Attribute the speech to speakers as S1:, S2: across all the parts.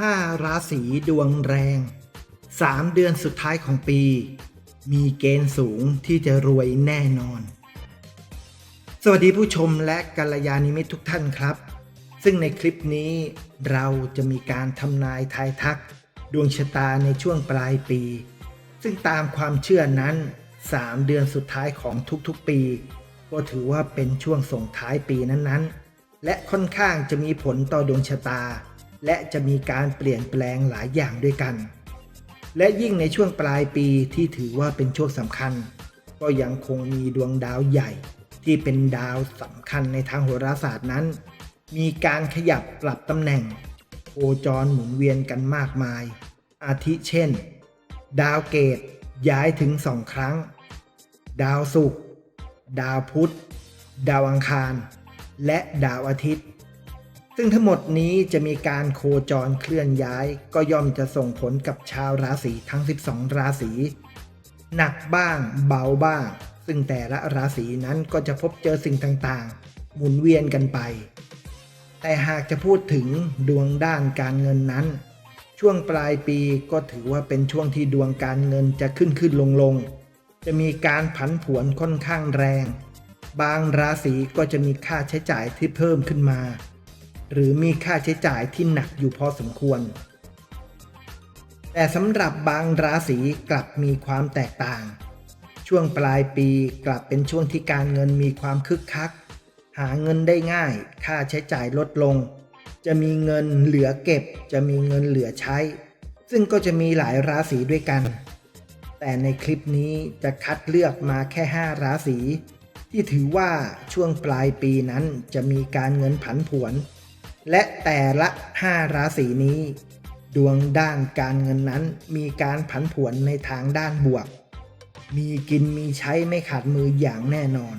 S1: 5ราศีดวงแรง 3 เดือนสุดท้ายของปี มีเกณฑ์สูงที่จะรวยแน่นอน สวัสดีผู้ชมและกัลยาณิมิตทุกท่านครับ ซึ่งในคลิปนี้เราจะมีการทำนายทายทัก ดวงชะตาในช่วงปลายปี ซึ่งตามความเชื่อนั้น 3 เดือนสุดท้ายของทุกๆปี ก็ถือว่าเป็นช่วงส่งท้ายปีนั้นๆ และค่อนข้างจะมีผลต่อดวงชะตา และจะมีการเปลี่ยนแปลงหลายอย่างด้วยกัน และยิ่งในช่วงปลายปีที่ถือว่าเป็นช่วงสำคัญ ก็ยังคงมีดวงดาวใหญ่ ที่เป็นดาวสำคัญในทางโหราศาสตร์นั้น มีการขยับปรับตำแหน่งโคจรหมุนเวียนกันมากมาย อาทิเช่น ดาวเกตย้ายถึงสองครั้ง ดาวศุกร์ ดาวพุธ ดาวอังคาร และดาวอาทิตย์ ซึ่งทั้งหมดนี้จะมีการโคจรเคลื่อนย้าย ก็ย่อมจะส่งผลกับชาวราศีทั้ง 12 ราศี หนักบ้างเบาบ้าง ซึ่งแต่ละราศีนั้นก็จะพบเจอสิ่งต่างๆ หมุนเวียนกันไป แต่หากจะพูดถึงดวงด้านการเงินนั้น ช่วงปลายปีก็ถือว่าเป็นช่วงที่ดวงการเงินจะขึ้นขึ้นลงลงจะมีการผันผวนค่อนข้างแรง บางราศีก็จะมีค่าใช้จ่ายที่เพิ่มขึ้นมา หรือมีค่าใช้จ่ายที่หนักอยู่พอสมควร แต่สำหรับบางราศีกลับมีความแตกต่าง ช่วงปลายปีกลับเป็นช่วงที่การเงินมีความคึกคัก หาเงินได้ง่าย ค่าใช้จ่ายลดลง จะมีเงินเหลือเก็บ จะมีเงินเหลือใช้ ซึ่งก็จะมีหลายราศีด้วยกัน แต่ในคลิปนี้จะคัดเลือกมาแค่ 5 ราศีที่ถือว่าช่วงปลายปีนั้นจะมีการเงินผันผวน และแต่ละ 5 ราศีนี้ ดวงด้านการเงินนั้นมีการผันผวนในทางด้านบวก มีกินมีใช้ไม่ขาดมืออย่างแน่นอน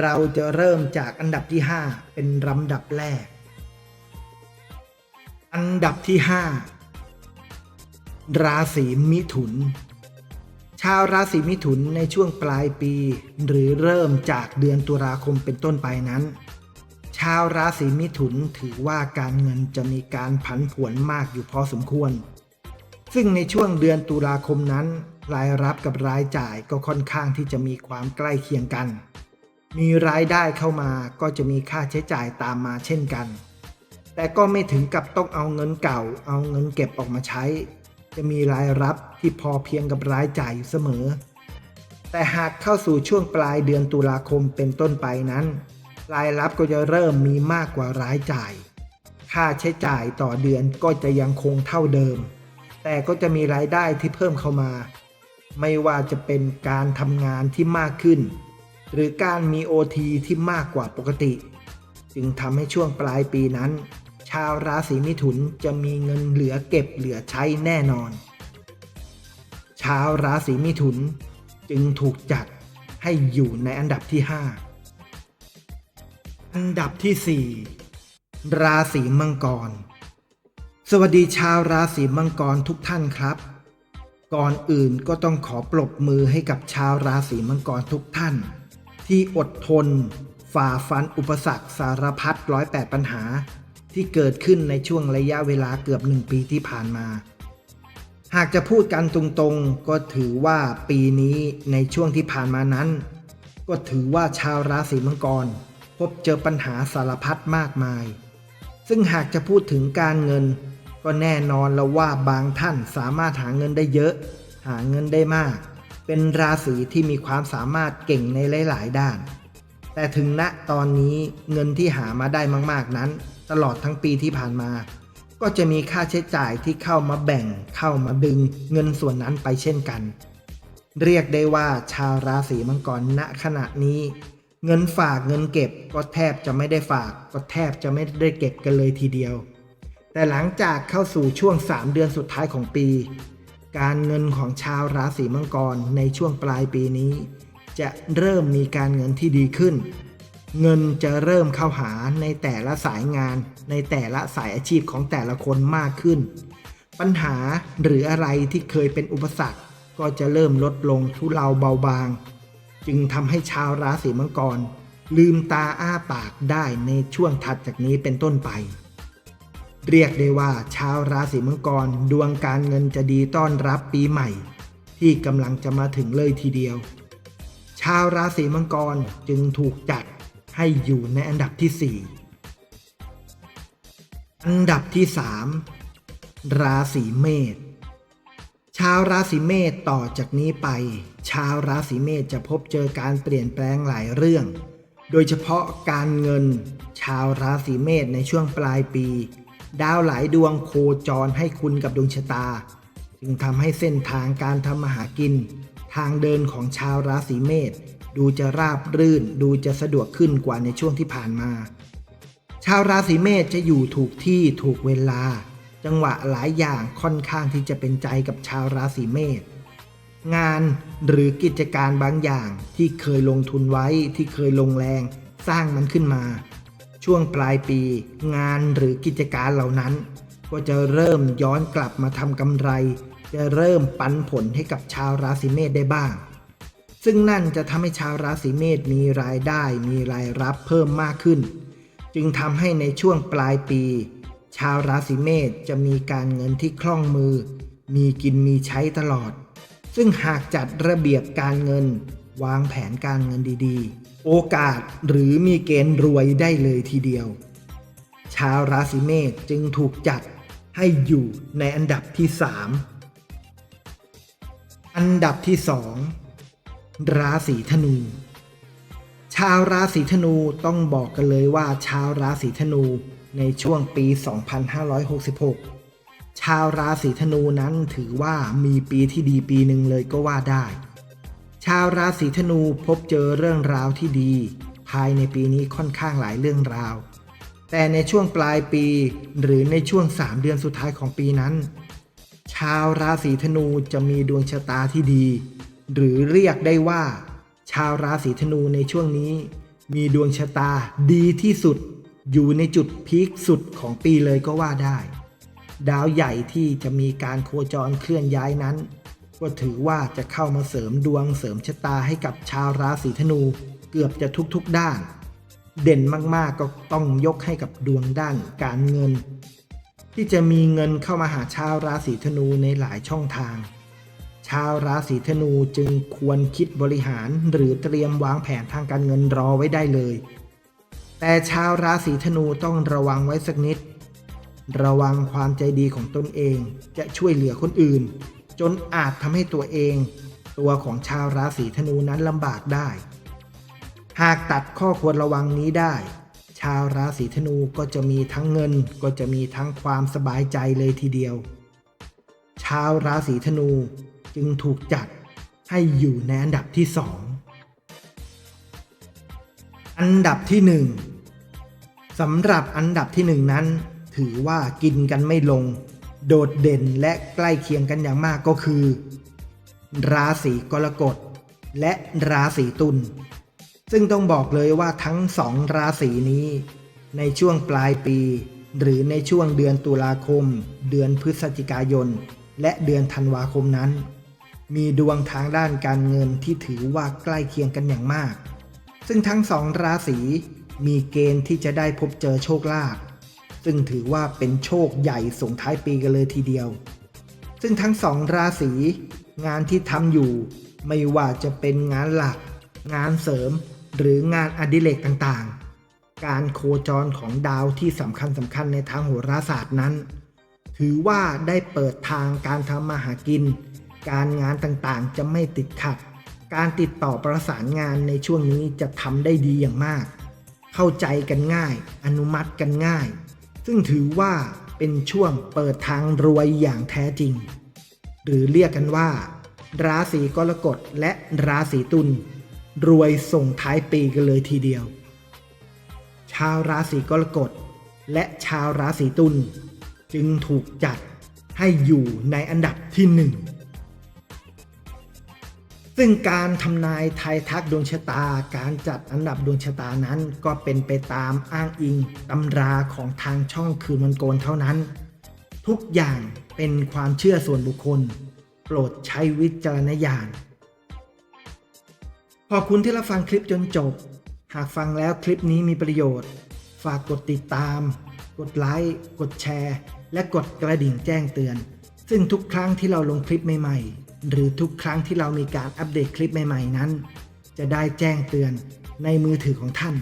S1: เราจะเริ่มจากอันดับที่ 5 เป็นลำดับแรก อันดับที่ 5 ราศีมิถุน ชาวราศีมิถุนในช่วงปลายปี หรือเริ่มจากเดือนตุลาคมเป็นต้นไปนั้น ชาวราศีมิถุนถือว่าการเงินจะมีการผันผวนมากอยู่พอสมควร ซึ่งในช่วงเดือนตุลาคมนั้น รายรับกับรายจ่ายก็ค่อนข้างที่จะมีความใกล้เคียงกัน มีรายได้เข้ามาก็จะมีค่าใช้จ่ายตามมาเช่นกัน แต่ก็ไม่ถึงกับต้องเอาเงินเก่า เอาเงินเก็บออกมาใช้ จะมีรายรับที่พอเพียงกับรายจ่ายอยู่เสมอ แต่หากเข้าสู่ช่วงปลายเดือนตุลาคมเป็นต้นไปนั้น รายรับก็จะเริ่มมีมากกว่ารายจ่าย ค่าใช้จ่ายต่อเดือนก็จะยังคงเท่าเดิม แต่ก็จะมีรายได้ที่เพิ่มเข้ามา ไม่ว่าจะเป็นการทำงานที่มากขึ้น หรือการมีโอทีที่มากกว่าปกติ จึงทำให้ช่วงปลายปีนั้น ชาวราศีมิถุนจะมีเงินเหลือเก็บเหลือใช้แน่นอน ชาวราศีมิถุนจึงถูกจัดให้อยู่ในอันดับที่ 5 อันดับที่ 4 ราศีมังกร สวัสดีชาวราศีมังกรทุกท่านครับ ก่อนอื่นก็ต้องขอปรบมือให้กับชาวราศีมังกรทุกท่าน ที่อดทน ฝ่าฟันอุปสรรคสารพัดร้อยแปดปัญหา ที่เกิดขึ้นในช่วงระยะเวลาเกือบหนึ่งปีที่ผ่านมา หากจะพูดกันตรงๆ ก็ถือว่าปีนี้ในช่วงที่ผ่านมานั้น ก็ถือว่าชาวราศีมังกร พบเจอปัญหาสารพัดมากมาย ซึ่งหากจะพูดถึงการเงิน ก็แน่นอนแล้วว่าบางท่านสามารถหาเงินได้เยอะ หาเงินได้มาก เป็นราศีที่มีความสามารถเก่งในหลาย ๆ ด้าน แต่ถึงณตอนนี้เงินที่หามาได้มากๆนั้น ตลอดทั้งปีที่ผ่านมา ก็จะมีค่าใช้จ่ายที่เข้ามาแบ่งเข้ามาดึงเงินส่วนนั้นไปเช่นกันเรียกได้ว่าชาวราศีมังกรณขณะนี้ เงินฝากเงินเก็บก็แทบจะไม่ได้ฝาก ก็แทบจะไม่ได้เก็บกันเลยทีเดียว แต่หลังจากเข้าสู่ช่วง 3 เดือนสุดท้ายของปี การเงินของชาวราศีมังกรในช่วงปลายปีนี้ จะเริ่มมีการเงินที่ดีขึ้น เงินจะเริ่มเข้าหาในแต่ละสายงาน ในแต่ละสายอาชีพของแต่ละคนมากขึ้น ปัญหาหรืออะไรที่เคยเป็นอุปสรรค ก็จะเริ่มลดลงทุเลาเบาบาง จึงทำให้ชาวราศีมังกร ลืมตาอ้าปากได้ในช่วงถัดจากนี้เป็นต้นไป เรียกได้ว่าชาวราศีมังกรดวงการเงินจะดีต้อนรับปีใหม่ ที่กำลังจะมาถึงเลยทีเดียว ชาวราศีมังกรจึงถูกจัดให้อยู่ในอันดับที่ 4 อันดับที่ 3 ราศีเมษ ชาวราศีเมษต่อจากนี้ไป ชาวราศีเมษจะพบเจอการเปลี่ยนแปลงหลายเรื่อง โดยเฉพาะการเงิน ชาวราศีเมษในช่วงปลายปี ดาวหลายดวงโคจรให้คุณกับดวงชะตา จึงทำให้เส้นทางการทำมาหากิน ทางเดินของชาวราศีเมษดูจะราบรื่นดูจะสะดวกขึ้นกว่าในช่วงที่ผ่านมา ชาวราศีเมษจะอยู่ถูกที่ถูกเวลา จังหวะหลายอย่างค่อนข้างที่จะเป็นใจกับชาวราศีเมษ งานหรือกิจการบางอย่างที่เคยลงทุนไว้ที่เคยลงแรง สร้างมันขึ้นมา ช่วงปลายปี งานหรือกิจการเหล่านั้น ก็จะเริ่มย้อนกลับมาทำกำไร จะเริ่มปันผลให้กับชาวราศีเมษได้บ้าง ซึ่งนั่นจะทำให้ชาวราศีเมษมีรายได้มีรายรับเพิ่มมากขึ้น จึงทำให้ในช่วงปลายปี ชาวราศีเมษจะมีการเงินที่คล่องมือ มีกินมีใช้ตลอด ซึ่งหากจัดระเบียบการเงิน วางแผนการเงินดีๆ โอกาสหรือมีเกณฑ์รวยได้เลยทีเดียว ชาวราศีเมษจึงถูกจัดให้อยู่ในอันดับที่ 3 อันดับที่ 2 ราศีธนู ชาวราศีธนูต้องบอกกันเลยว่าชาวราศีธนูในช่วงปี 2566 ชาวราศีธนูนั้นถือว่ามีปีที่ดีปีหนึ่งเลยก็ว่าได้ ชาวราศีธนูพบเจอเรื่องราวที่ดี ภายในปีนี้ค่อนข้างหลายเรื่องราว แต่ในช่วงปลายปีหรือในช่วง 3 เดือนสุดท้ายของปีนั้น ชาวราศีธนูจะมีดวงชะตาที่ดี หรือเรียกได้ว่า ชาวราศีธนูในช่วงนี้ มีดวงชะตาดีที่สุด อยู่ในจุดพีคสุดของปีเลยก็ว่าได้ ดาวใหญ่ที่จะมีการโคจรเคลื่อนย้ายนั้น ก็ถือว่าจะเข้ามาเสริมดวงเสริมชะตาให้กับชาวราศีธนูเกือบจะทุกๆด้าน เด่นมากๆก็ต้องยกให้กับดวงด้านการเงิน ที่จะมีเงินเข้ามาหาชาวราศีธนูในหลายช่องทาง ชาวราศีธนูจึงควรคิดบริหารหรือเตรียมวางแผนทางการเงินรอไว้ได้เลย แต่ชาวราศีธนูต้องระวังไว้สักนิด ระวังความใจดีของตนเองจะช่วยเหลือคนอื่น จนอาจทำให้ตัวเอง ตัวของชาวราศีธนูนั้นลำบากได้ หากตัดข้อควรระวังนี้ได้ ชาวราศีธนูก็จะมีทั้งเงินก็จะมีทั้งความสบายใจเลยทีเดียว ชาวราศีธนูจึงถูกจัดให้อยู่ในอันดับที่สองอันดับที่หนึ่งสำหรับอันดับที่หนึ่งนั้น ถือว่ากินกันไม่ลง โดดเด่นและใกล้เคียงกันอย่างมากก็คือ ราศีกรกฎและราศีตุลซึ่งต้องบอกเลยว่าทั้งสองราศีนี้ ในช่วงปลายปี หรือในช่วงเดือนตุลาคม เดือนพฤศจิกายน และเดือนธันวาคมนั้น มีดวงทางด้านการเงินที่ถือว่าใกล้เคียงกันอย่างมาก ซึ่งทั้งสองราศีมีเกณฑ์ที่จะได้พบเจอโชคลาภ ซึ่งถือว่าเป็นโชคใหญ่ส่งท้ายปีกันเลยทีเดียว ซึ่งทั้งสองราศี งานที่ทำอยู่ ไม่ว่าจะเป็นงานหลัก งานเสริม หรืองานอดิเรกต่างๆ การโคจรของดาวที่สำคัญสำคัญในทางโหราศาสตร์นั้น ถือว่าได้เปิดทางการทำมาหากิน การงานต่างๆจะไม่ติดขัด การติดต่อประสานงานในช่วงนี้จะทำได้ดีอย่างมาก เข้าใจกันง่าย อนุมัติกันง่าย ซึ่งถือว่าเป็นช่วงเปิดทางรวยอย่างแท้จริง หรือเรียกกันว่า ราศีกรกฎและราศีตุลรวยส่งท้ายปีกันเลยทีเดียว ชาวราศีกรกฎและชาวราศีตุลจึงถูกจัดให้อยู่ในอันดับที่หนึ่ง ซึ่งการทำนายไทยทักดวงชะตา การจัดอันดับดวงชะตานั้น ก็เป็นไปตามอ้างอิงตำราของทางช่องคืนมันโกนเท่านั้น ทุกอย่างเป็นความเชื่อส่วนบุคคล โปรดใช้วิจารณญาณขอบคุณที่รับฟังคลิปจนจบ หากฟังแล้วคลิปนี้มีประโยชน์ ฝากกดติดตาม กดไลค์ กดแชร์ และกดกระดิ่งแจ้งเตือน ซึ่งทุกครั้งที่เราลงคลิปใหม่ๆ หรือทุกครั้งที่เรามีการอัปเดตคลิปใหม่ ๆ นั้น จะได้แจ้งเตือนในมือถือของท่าน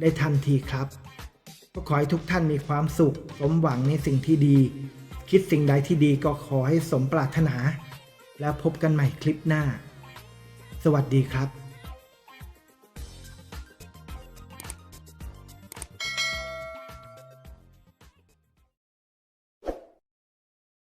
S1: ได้ทันทีครับก็ขอให้ทุกท่านมีความสุข สมหวังในสิ่งที่ดี คิดสิ่งใดที่ดีก็ขอให้สมปรารถนา แล้วพบกันใหม่คลิปหน้า สวัสดีครับ